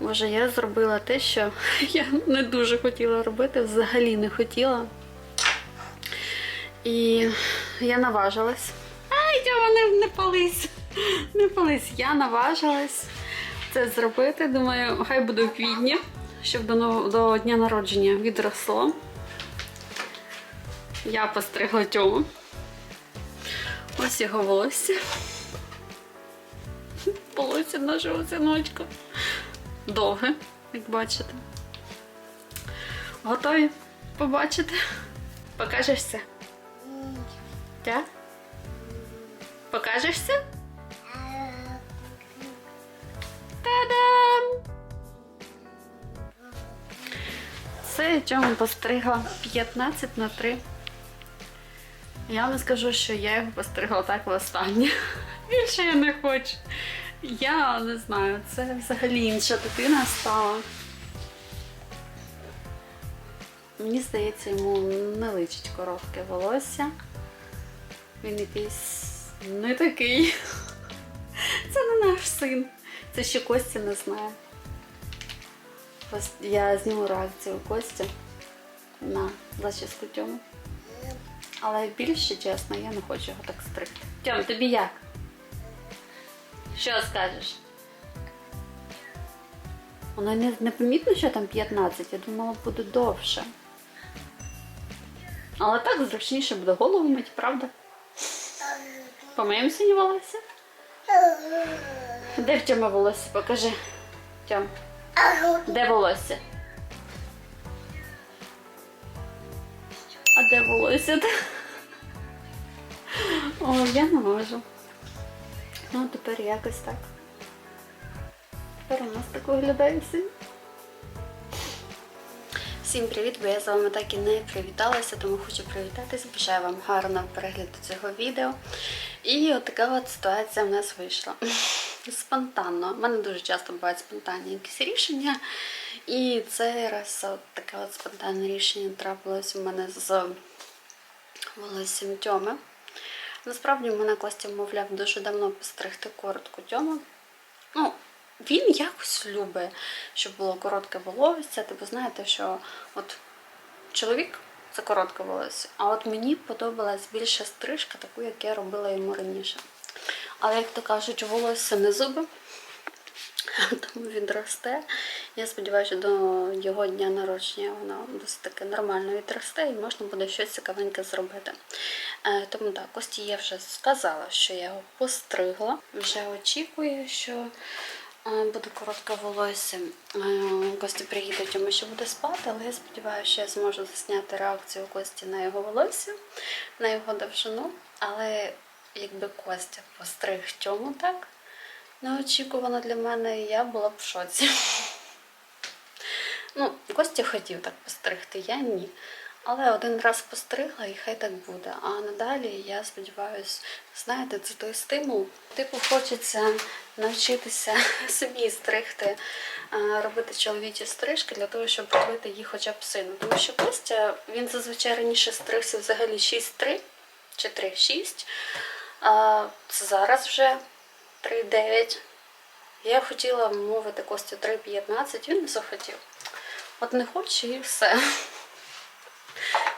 Може, я зробила те, що я не дуже хотіла робити, взагалі не хотіла. І я наважилась. Ай, Тьома, не, не пались. Не пались. Я наважилась це зробити. Думаю, хай буде в квітні, щоб до, до дня народження відросло. Я постригла Тьому. Ось його волосся. Волосся нашого синочка. Довге, як бачите. Готові побачити? Покажешся? Так? Покажешся? Та-дам! Це чому постригла 15 на 3. Я вам скажу, що я його постригла так востаннє. Більше я не хочу. Я не знаю, це взагалі інша дитина стала. Мені здається, йому не личить коротке волосся. Він якийсь не такий. Це не наш син. Це ще Костя не знає. Я зніму реакцію Костя на зачіску Тьому. Але більше чесно, я не хочу його так стригти. Тьом, тобі як? Що скажеш? Воно не, не помітно, що там 15, я думала, буде довше. Але так зручніше буде голову мити, правда? Помиємо сьогодні волосся? Де в Тьома волосся? Покажи. Тьом. Де волосся? А де волосся? О, я не можу. Ну, тепер якось так. Тепер у нас так виглядає. Всім привіт, бо я з вами так і не привіталася, тому хочу привітатись. Бажаю вам гарного перегляду цього відео. І от така от ситуація в нас вийшла. Спонтанно. У мене дуже часто бувають спонтанні якісь рішення. І цей раз от таке от спонтанне рішення трапилось у мене з волоссям Тьоми. Насправді мене Костя, мовляв, дуже давно постригти коротку Тьому. Ну, він якось любить, щоб було коротке волосся. Типу, знаєте, що от чоловік це коротке волосся, а от мені подобалась більше стрижка, таку, як я робила йому раніше. Але, як то кажуть, волосся не зуби, тому відросте. Я сподіваюся, що до його дня народження воно досить таки нормально відросте і можна буде щось цікавеньке зробити. Е, тому так, Кості я вже сказала, що я його постригла. Вже очікує, що е, буде коротке волосся. Е, Костя приїде, тому що буде спати, але я сподіваюся, що я зможу засняти реакцію Кості на його волосся, на його довжину. Але якби Костя постриг Тьому так, неочікувано для мене, я була б в шоці. Ну, Костя хотів так постригти, я ні. Але один раз постригла і хай так буде. А надалі, я сподіваюся, знаєте, це той стимул. Типу, хочеться навчитися собі стригти, робити чоловічі стрижки для того, щоб робити їх хоча б сину. Тому що Костя, він зазвичай раніше стригся взагалі 6-3 чи 3-6. А це зараз вже 3-9. Я хотіла мовити Костю 3-15, він не захотів. От не хоче і все.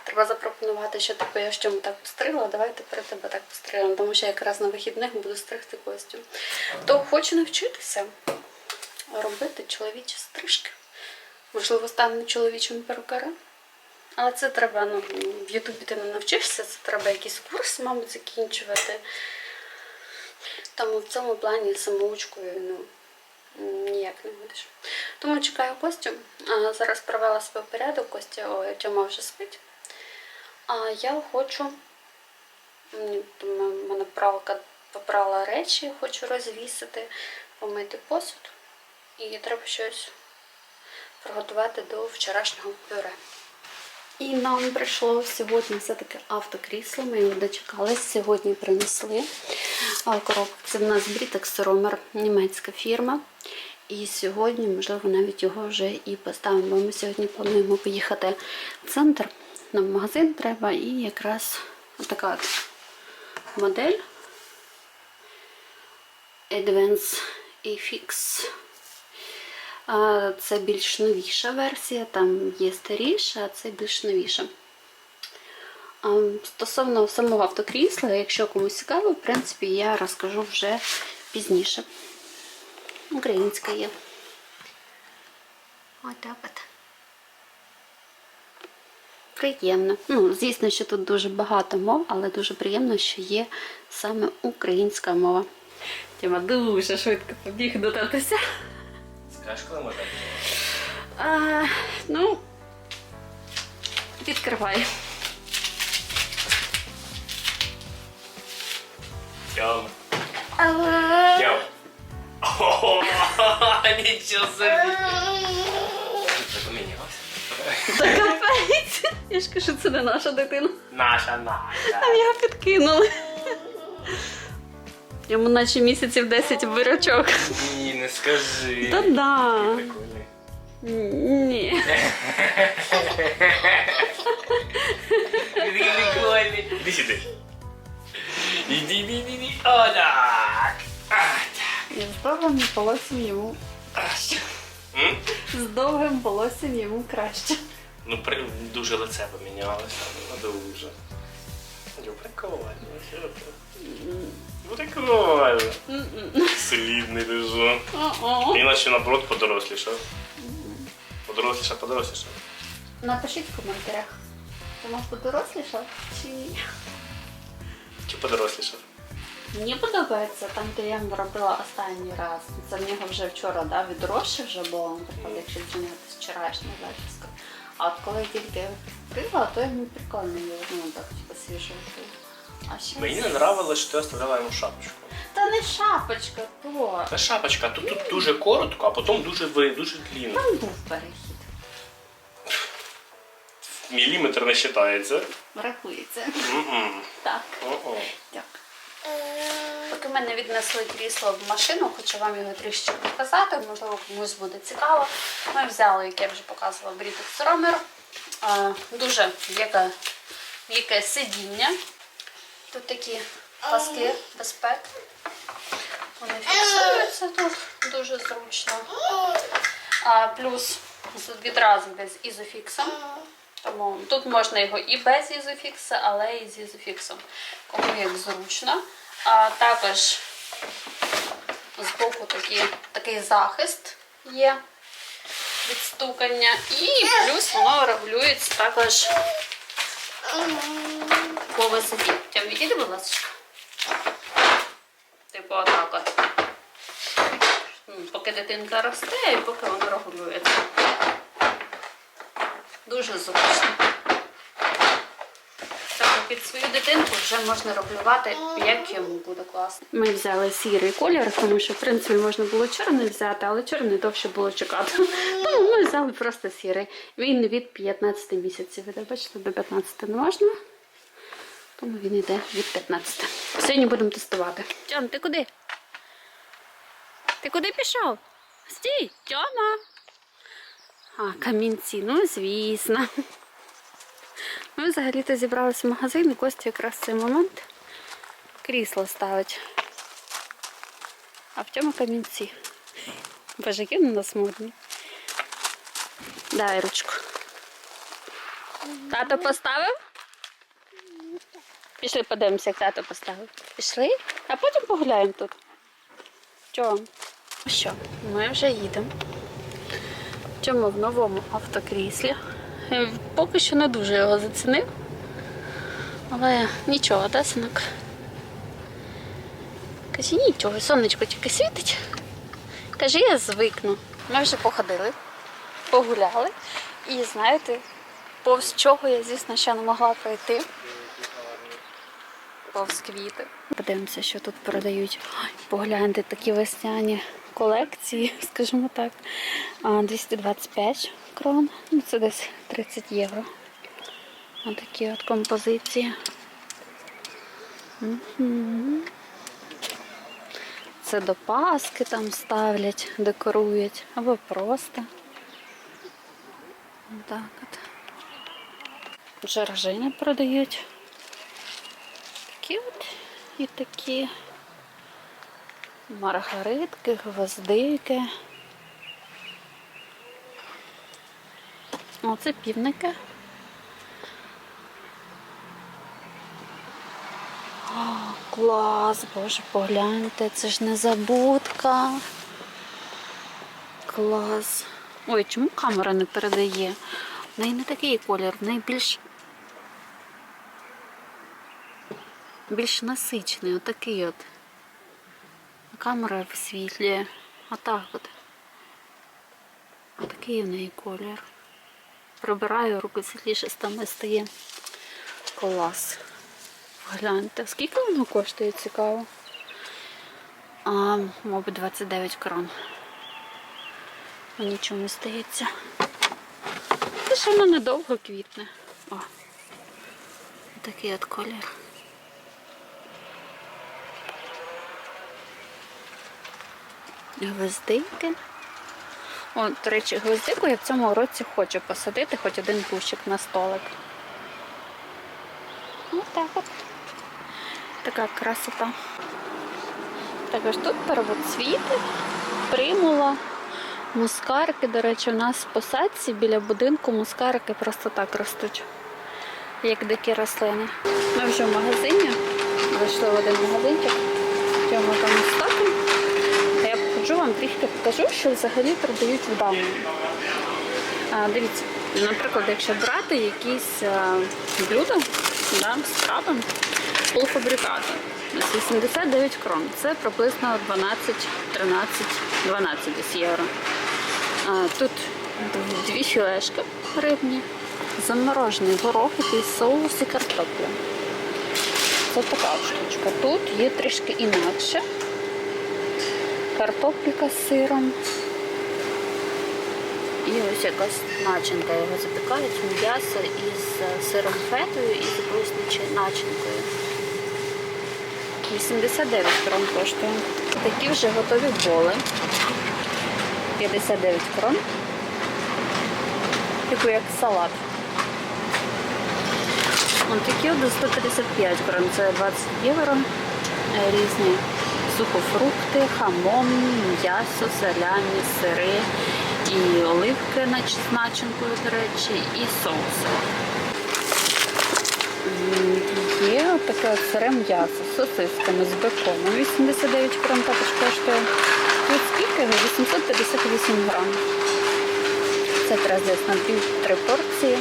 Треба запропонувати, що типу я що ми так постригла, давай тепер тебе так постригла, тому що я якраз на вихідних буду стригти Костю. Хто хоче навчитися робити чоловічі стрижки. Можливо, стане чоловічим перукарем. Але це треба, ну, в Ютубі ти не навчишся, це треба якийсь курс, мабуть, закінчувати. Тому в цьому плані самоучкою ну, ніяк не будеш. Тому чекаю Костю. Зараз привела себе в порядок, Костя о, Тьома вже спить. А я хочу, мене пралка попрала речі, хочу розвісити, помити посуд. І треба щось приготувати до вчорашнього пюре. І нам прийшло сьогодні все-таки автокрісло. Ми його дочекались. Сьогодні принесли коробку. Це в нас Britex Romer, німецька фірма. І сьогодні, можливо, навіть його вже і поставимо. Ми сьогодні плануємо поїхати в центр. Нам в магазин треба і якраз така модель Advance AFX Це більш новіша версія, там є старіша, а це більш новіша. Стосовно самого автокрісла, якщо комусь цікаво, в принципі, я розкажу вже пізніше. Українська є. Отак от. Приємно. Ну, звісно, що тут дуже багато мов, але дуже приємно, що є саме українська мова. Тіма дуже швидко побіг додатися. Скажеш, коли можна? А, ну, відкривай. Тьом. Але... Тьом. О, Нічого собі. Та капець. Я ж кажу, це не наша дитина. Наша наша. Там його підкинули. Йому наче місяців 10 вирочок. Ні, не скажи. Та да. Ні. Такий прикольний. Іди сюди. Іди, іди, іди, іди. О, так. А, так. І з довгим волоссям йому. М? З довгим волоссям йому краще. Ну, при... дуже лице помінялося. Ну, дуже. Ну, прикольно. ти? Ну, прикольно. Солідний дуже. Іначе наоборот подорослішав. Подорослішав, подорослішав. Напишіть в коментарях. Ти мав подорослішав чи ні? Чи подорослішав? Мені подобається там, де я робила останній раз. Це в нього вже вчора да, відросше вже було, наприклад, якщо зрівняти з вчорашньою зачіскою. А от коли я тільки відкрила, то йому прикольно його, ну так типу було. А ще Мені не нравилось, що ти оставляла йому шапочку. Та не шапочка, то. Та шапочка, тут, тут дуже коротко, а потім дуже ви, дуже длинно. Там був перехід. Міліметр не вважається. Рахується. М-м. Так. О-о. Дякую. Поки мене віднесли крісло в машину, хочу вам його трішки показати, можливо, комусь буде цікаво. Ми взяли, як я вже показувала, Romer. Е, Дуже яке, яке сидіння. Тут такі паски безпеки. Вони фіксуються тут дуже зручно. Плюс відразу без ізофікса. Тому тут можна його і без ізофікса, але і з ізофіксом. Кому як зручно. А також з боку такі, такий захист є від стукання. І плюс воно регулюється також по висоті. Тям відійди, будь ласка. Типу отак от. Поки дитинка росте і поки воно регулюється. Дуже зручно. Під свою дитинку вже можна регулювати, як йому буде класно. Ми взяли сірий колір, тому що в принципі можна було чорний взяти, але чорний довше було чекати. Тому ми взяли просто сірий. Він від 15 місяців іде. Бачите, до 15 не можна. Тому він йде від 15. Сьогодні будемо тестувати. Тьом, ти куди? Ти куди пішов? Стій, Тьома. А, камінці, ну звісно. Ми взагалі-то зібралися в магазин і Костя якраз в цей момент крісло ставить. А в цьому камінці. Боже, які на нас модні. Дай ручку. Тато поставив? Пішли подивимося, як тато поставив. Пішли, а потім погуляємо тут. Чого? Ну Що, ми вже їдемо. Чому в новому автокріслі. Е, Поки що не дуже його зацінив. Але нічого, да, синок? Нічого, сонечко тільки світить. Каже, я звикну. Ми вже походили, погуляли. І знаєте, повз чого я, звісно, ще не могла пройти. Повз квіти. Подивимося, що тут продають. Ой, погляньте такі весняні колекції, скажімо так. 225 крон. Ну, це десь 30 євро. Ось такі от композиції. Це до паски там ставлять, декорують, або просто. Так от. Жоржини продають. Такі от і такі маргаритки, гвоздики. Оце півники. О, клас, боже, погляньте, це ж незабудка. Клас. Ой, чому камера не передає? В неї не такий колір, в неї більш. Більш насичений, отакий от. Камера висвітлює. Отак от. Отакий в неї колір. Прибираю, руки світліше стане стає. Клас. Гляньте, скільки воно коштує, цікаво? А, мабуть, 29 крон. Мені чомусь здається. Це ж воно недовго квітне. О. Такий от колір. Гвоздики. О, до речі, гвоздику я в цьому році хочу посадити хоч один кущик на столик. Ось так от. Така красота. Також тут первоцвіти, примула, мускарки. До речі, у нас в посадці біля будинку мускарки просто так ростуть, як дикі рослини. Ми вже в магазині, зайшли в один магазинчик, йому там стати. Вам трішки покажу, що взагалі продають в даному. Дивіться, наприклад, якщо брати якісь а, блюда, да, страви, полуфабрикати, 89 крон, це приблизно 12, 13, 12 десь євро. Тут дві філешки рибні, заморожений горох, якийсь соус і картопля. Це така штучка. Тут є трішки інакше. Картопелька з сиром. І ось якась начинка його запікають, м'ясо із е, сиром фетою і з якоюсь начинкою. 89 крон коштує. Такі вже готові боли. 59 крон. Типу як салат. Ось такі до 155 крон, це 20 євро. Е, Різні сухофрукти, хамон, м'ясо, салямі, сири і оливки начинкою, до речі, і соуси. Є таке сире м'ясо з сосисками, з беконом. 89 грам також коштує. Тут скільки? 858 грам. Це треба десь на 2-3 порції.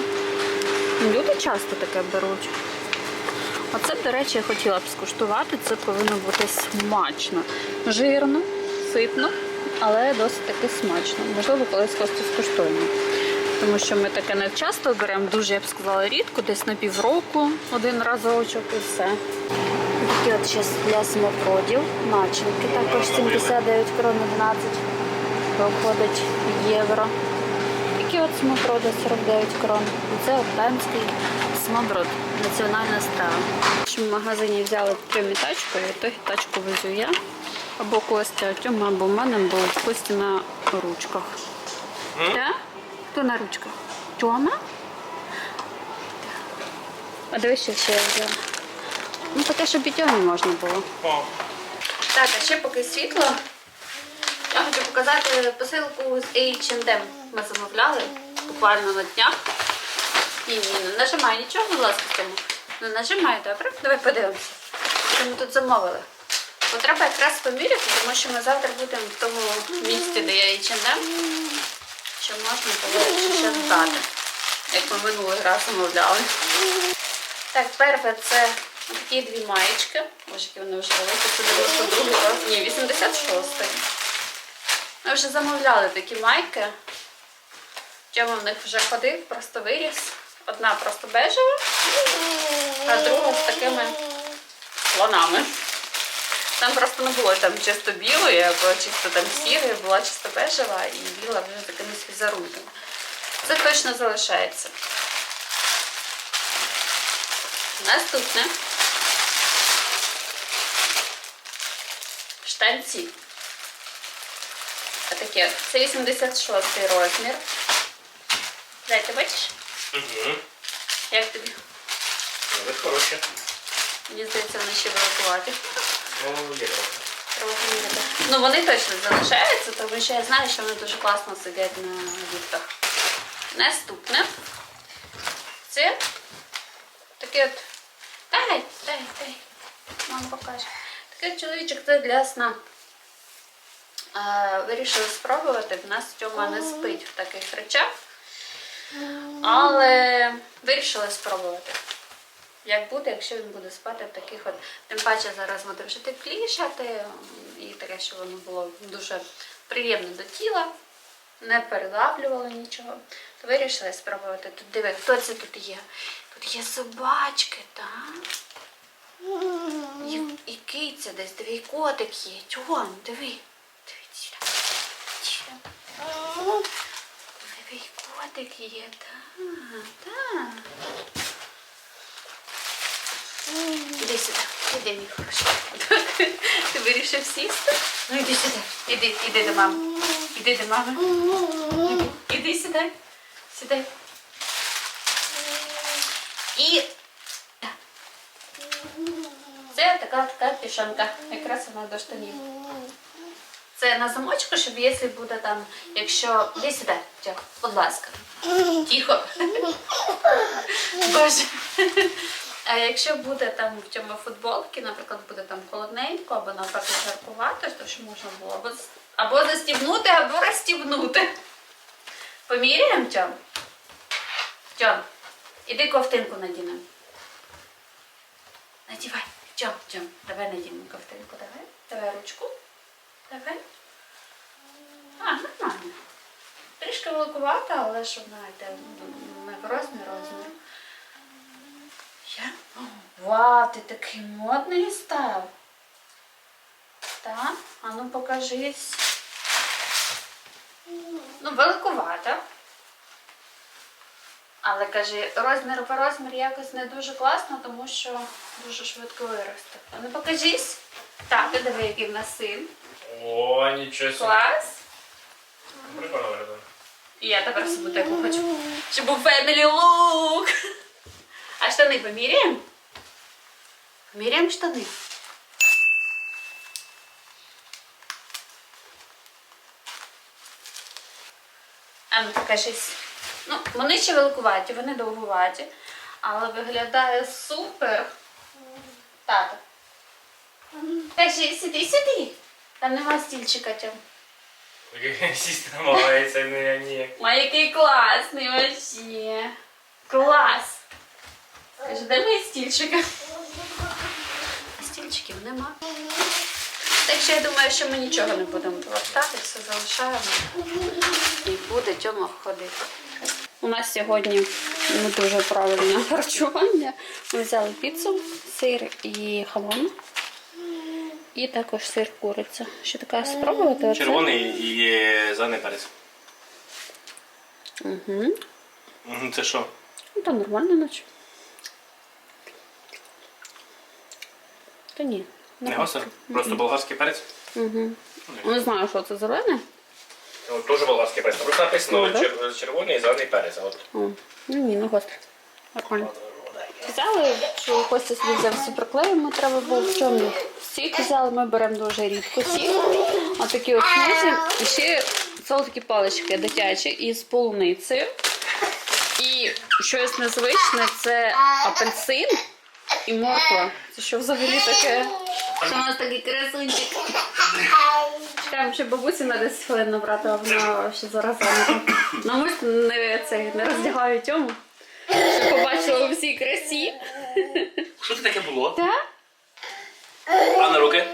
Люди часто таке беруть. Оце, до речі, я хотіла б скуштувати. Це повинно бути смачно. Жирно, ситно, але досить таки смачно. Можливо, колись Костю скуштуємо. Тому що ми таке не часто беремо, дуже я б сказала, рідко, десь на півроку, один разочок і все. Такі от ще для смакодів, начинки, також 79 крон 11 виходить євро. Такі от смоброди 49 крон. Це оптанський смоброд, національна страва. В магазині взяли трьомі тачкою, то тачку везу я. Або Костя, а або в мене, бо в Кості на ручках. Так? Хто на ручках? Тьома? А дивись, що ще я взяла. Ну таке, щоб і Тьомі можна було. О. Так, а ще поки світло. Я хочу показати посилку з H&M. Ми замовляли буквально на днях. Ні, ні, не нажимай нічого, будь ласка, в цьому. Не нажимай, добре? Давай подивимося, що ми тут замовили. Бо треба якраз поміряти, тому що ми завтра будемо в тому місці, де є H&M, що можна було ще здати, як ми минулий раз замовляли. Так, перше це такі дві маєчки. Боже, які вони вже великі. Це 92 року. Ні, 86 Ми вже замовляли такі майки. Тьома в них вже ходив, просто виріс. Одна просто бежева, а друга з такими слонами. Там просто не було там чисто білої, або чисто там сірої, була чисто бежева і біла вже з візерунками. Це точно залишається. Наступне. Штанці. Отакі. Це 86 розмір. Дай, ти бачиш? Угу. Як тобі? Ви хороші. Мені здається, вони ще великуваті. О, є. Ну вони точно залишаються, тому що я знаю, що вони дуже класно сидять на ліфтах. Наступне. Це таке от. Дай, дай, дай. Мам покаже. Такий чоловічок це для сна. Вирішили спробувати. В нас Тьома не спить в таких речах. Але вирішили спробувати. Як буде, якщо він буде спати в таких от. Тим паче зараз буде вже теплішати, і таке, щоб воно було дуже приємне до тіла, не перелаплювало нічого. То вирішили спробувати. Тут диви, хто це тут є? Тут є собачки, так? І, і киця десь, диви, і котик є. Тьом. Диви, сюди. Сюди. Диви, і котик є, так, так. Іди сюди, іди, мій хороший. Ти вирішив сісти? Ну іди сюди. Іди, іди до мами. Іди до мами. Іди, іди сюди. Сюди. І це така така пішанка. Якраз вона до штанів. Це на замочку, щоб якщо буде там, якщо. Іди сюди, Тьох, будь ласка. Тихо. Боже. А якщо буде там в цьому футболці, наприклад, буде там холодненько, або навпаки жаркувато, то що можна було або, або застібнути, або розстібнути. Поміряємо, Тьом? Тьом, іди ковтинку надінемо. Надівай. Тьом, Тьом, давай надінемо ковтинку, давай. Давай ручку. Давай. А, нормально. Трішки великувата, але ж вона йде в розмір, розмір. Я? Вау, ти такий модний став. Так, а ну покажись. Ну, великувата. Але каже, розмір по розмір якось не дуже класно, тому що дуже швидко виросте. А ну покажись. Так, ти диви, який в нас син. О, нічого собі. Клас. Прикольно виглядає. І я тепер собі таку хочу. Щоб був family look. А штани поміряємо? Поміряємо штани. А ну покажись. Ну, вони ще великуваті, вони довгуваті, але виглядає супер. Тато. Кажи, сиди, сиди. Там нема стільчика Тьом. Сісти намагається, ну я ніяк. Ой, який класний вообще. Клас. Скажи, де мої стільчики? Стільчиків нема. Так що я думаю, що ми нічого не будемо повертати, все залишаємо. І буде Тьома ходити. У нас сьогодні не дуже правильне харчування. Ми взяли піцу, сир і хамон. І також сир куриця. Що така спробувати? Червоний і зелений перець. Угу. Це що? Ну, та нормально, наче. Та ні. Не гостро? Просто болгарський перець? Угу. Не знаю, що це зелене. Ну, Теж болгарський перець. Просто написано Ну, да? чер- червоний і зелений перець. а От. О, ну ні, не гостре. Нормально. Взяли, що Костя собі взяв суперклеєм, треба було в чому. Сік взяли, ми беремо дуже рідко сік. Отакі от смузі. І ще це такі палички дитячі із полуницею. І щось незвичне це апельсин і морква. Це що взагалі таке? Що у нас такий красунчик. Чекаємо, що бабусі на 10 хвилин набрати, а вона ще зараз зайнята. Ну не, не роздягають Тьому. Побачила у всій красі. Що це таке було? Так? А на руки?